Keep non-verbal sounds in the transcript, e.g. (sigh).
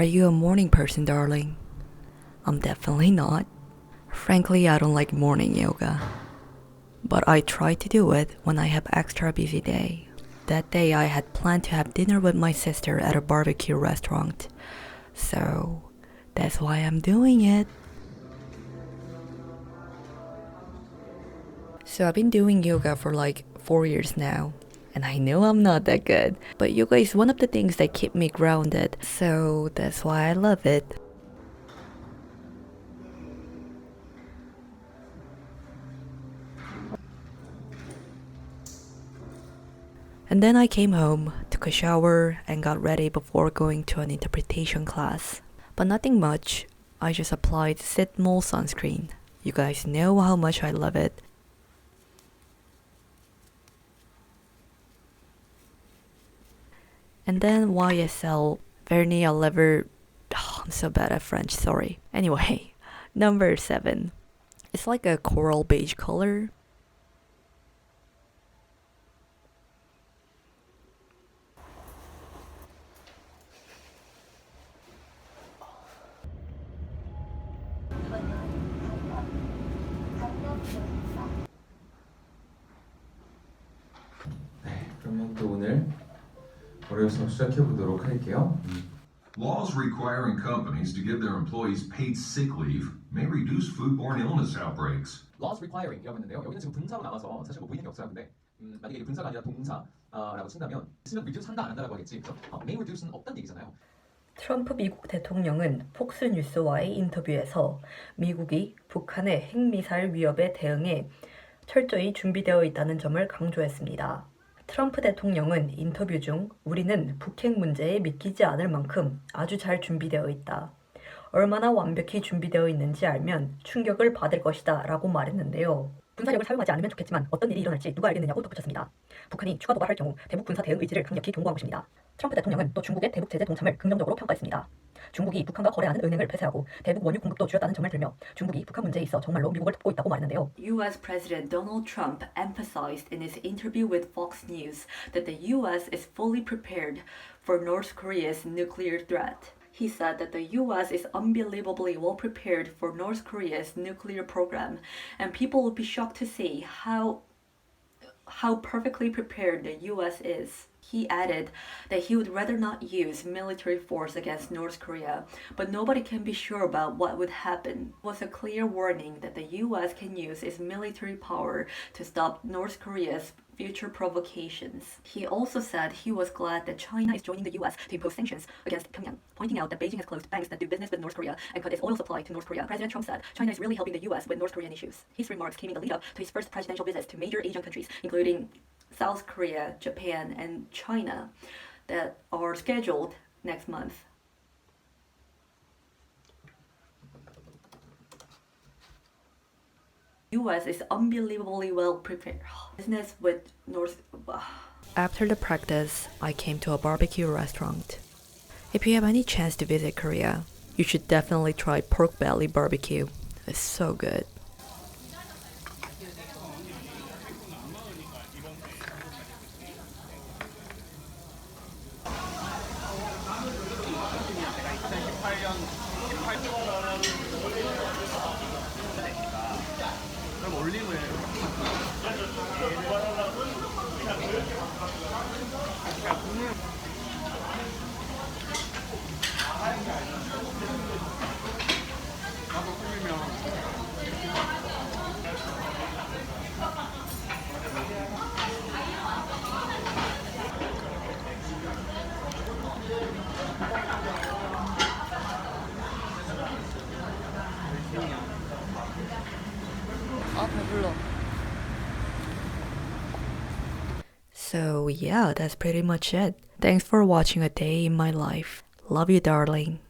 Are you a morning person, darling? I'm definitely not. Frankly, I don't like morning yoga. But I try to do it when I have extra busy day. That day I had planned to have dinner with my sister at a barbecue restaurant. So that's why I'm doing it. So I've been doing yoga for like 4 years now. And I know I'm not that good, but yoga is one of the things that keep me grounded. So that's why I love it. And then I came home, took a shower, and got ready before going to an interpretation class. But nothing much. I just applied Sitmol sunscreen. You guys know how much I love it. And then YSL Vernis à Lèvres. Oh, I'm so bad at French, sorry. Anyway, (laughs) number seven. It's like a coral beige color, 그러면 또 오늘 수업 시작해 보도록 할게요. Laws requiring companies to give their employees paid sick leave may reduce foodborne illness outbreaks. laws requiring이라고 했는데요. 여기는 지금 분사로 나와서 사실 뭐 보이는 게 없어요. 근데 음, 만약에 이게 분사가 아니라 동사라고 친다면 있으면 reduce 한다 안 한다라고 하겠지. 그렇죠? 어, may reduce는 없다는 얘기잖아요. 트럼프 미국 대통령은 폭스뉴스와의 인터뷰에서 미국이 북한의 핵미사일 위협에 대응해 철저히 준비되어 있다는 점을 강조했습니다. 트럼프 대통령은 인터뷰 중 우리는 북핵 문제에 믿기지 않을 만큼 아주 잘 준비되어 있다. 얼마나 완벽히 준비되어 있는지 알면 충격을 받을 것이다 라고 말했는데요. 군사력을 사용하지 않으면 좋겠지만 어떤 일이 일어날지 누가 알겠느냐고 덧붙였습니다. 북한이 추가 도발할 경우 대북 군사 대응 의지를 강력히 경고한 것입니다. 트럼프 대통령은 또 중국의 대북 제재 동참을 긍정적으로 평가했습니다. 중국이 북한과 거래하는 은행을 폐쇄하고 대북 원유 공급도 줄였다는 점을 들며 중국이 북한 문제에 있어 정말로 미국을 돕고 있다고 말했는데요. U.S. President Donald Trump emphasized in his interview with Fox News that the U.S. is fully prepared for North Korea's nuclear threat. He said that the US is unbelievably well prepared for North Korea's nuclear program, and people would be shocked to see how how perfectly prepared the US is. He added that he would rather not use military force against North Korea, but nobody can be sure about what would happen. It was a clear warning that the US can use its military power to stop North Korea's future provocations. He also said he was glad that China is joining the US to impose sanctions against Pyongyang, pointing out that Beijing has closed banks that do business with North Korea and cut its oil supply to North Korea. President Trump said China is really helping the US with North Korean issues. His remarks came in the lead up to his first presidential visits to major Asian countries, including South Korea, Japan, and China, that are scheduled next month. US is unbelievably well prepared. (sighs) Business with North. (sighs) After the practice, I came to a barbecue restaurant. If you have any chance to visit Korea, you should definitely try pork belly barbecue. It's so good. So, yeah, that's pretty much it. Thanks for watching a day in my life. Love you, darling.